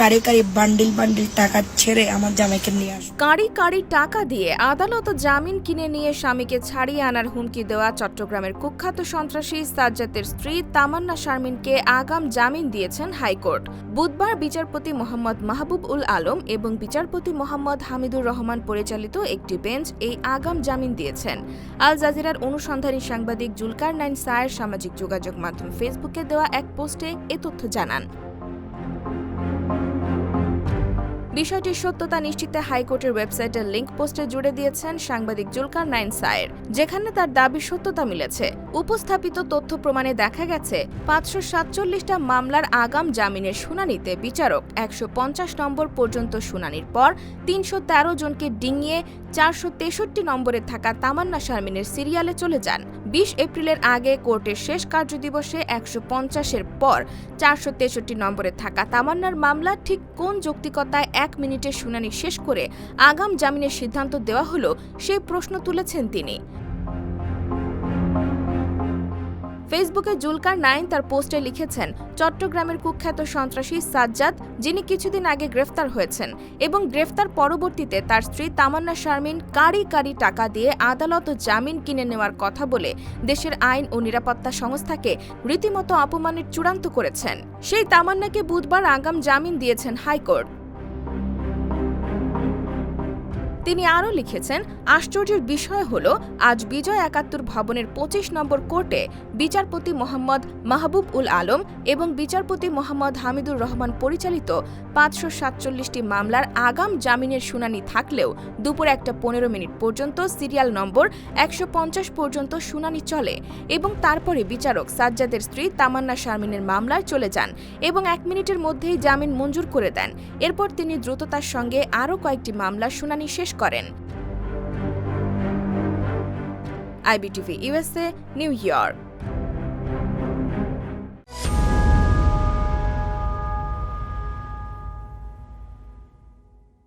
কারি কারি bundle bundle টাকা ছেড়ে আমার জামাইকে নিয়ে আসব কাঁড়ি কাঁড়ি টাকা দিয়ে আদালত জামিন কিনে নিয়ে স্বামীকে ছাড়িয়ে আনার হুমকি দেওয়া চট্টগ্রামের কুখ্যাত সন্ত্রাসী সাজ্জাতের স্ত্রী তামান্না শারমিনকে আগাম জামিন দিয়েছেন হাইকোর্ট। বুধবার বিচারপতি মোহাম্মদ মাহবুব উল আলম এবং বিচারপতি মোহাম্মদ হামিদুর রহমান পরিচালিত একটি বেঞ্চ এই আগাম জামিন দিয়েছেন। আল জাজিরার অনুসন্ধানী সাংবাদিক জুলকার নাইন সায়ের সামাজিক যোগাযোগ মাধ্যম ফেসবুকে দেওয়া এক পোস্টে এ তথ্য জানান। বিষয়টির সত্যতা নিশ্চিতে হাইকোর্টের ওয়েবসাইটের লিঙ্ক পোস্টে জুড়ে দিয়েছেন সাংবাদিক জুলকার নাইন সায়ের। যেখানে তার দাবির সত্যতা মিলেছে। উপস্থাপিত তথ্য প্রমাণে দেখা গেছে, পাঁচশো সাতচল্লিশটা মামলার আগাম জামিনের শুনানিতে বিচারক একশো পঞ্চাশ নম্বর পর্যন্ত শুনানির পর তিনশো তেরো জনকে ডিঙিয়ে চারশো তেষট্টি নম্বরে থাকা তামান্না শারমিনের সিরিয়ালে চলে যান। বিশ এপ্রিলের আগে কোর্টের শেষ কার্যদিবসে একশো পঞ্চাশের পর চারশো তেষট্টি নম্বরে থাকা তামান্নার মামলা ঠিক কোন যৌক্তিকতায় এক মিনিটে শুনানি শেষ করে আগাম জামিনের সিদ্ধান্ত দেওয়া হলো সেই প্রশ্ন তুলেছেন তিনি। ফেসবুকে জুলকার নাইন তার পোস্টে লিখেছেন, চট্টগ্রামের কুখ্যাত সন্ত্রাসী সাজ্জাদ, যিনি কিছুদিন আগে গ্রেফতার হয়েছেন এবং গ্রেফতার পরবর্তীতে তার স্ত্রী তামান্না শারমিন কারি কারি টাকা দিয়ে আদালত ও জামিন কিনে নেওয়ার কথা বলে দেশের আইন ও নিরাপত্তা সংস্থাকে রীতিমতো অপমানের চূড়ান্ত করেছেন। সেই তামান্নাকে বুধবার আগাম জামিন দিয়েছেন হাইকোর্ট। তিনি আরও লিখেছেন, আশ্চর্যের বিষয় হল, আজ বিজয় একাত্তর ভবনের পঁচিশ নম্বর কোর্টে বিচারপতি মোহাম্মদ মাহবুব উল আলম এবং বিচারপতি মোহাম্মদ হামিদুর রহমান পরিচালিত পাঁচশো সাতচল্লিশটি মামলার আগাম জামিনের শুনানি থাকলেও দুপুর একটা পনেরো মিনিট পর্যন্ত সিরিয়াল নম্বর একশো পঞ্চাশ পর্যন্ত শুনানি চলে এবং তারপরে বিচারক সাজ্জাদের স্ত্রী তামান্না শারমিনের মামলায় চলে যান এবং এক মিনিটের মধ্যেই জামিন মঞ্জুর করে দেন। এরপর তিনি দ্রুততার সঙ্গে আরও কয়েকটি মামলার শুনানি শেষ করেন। IBTV USA New York.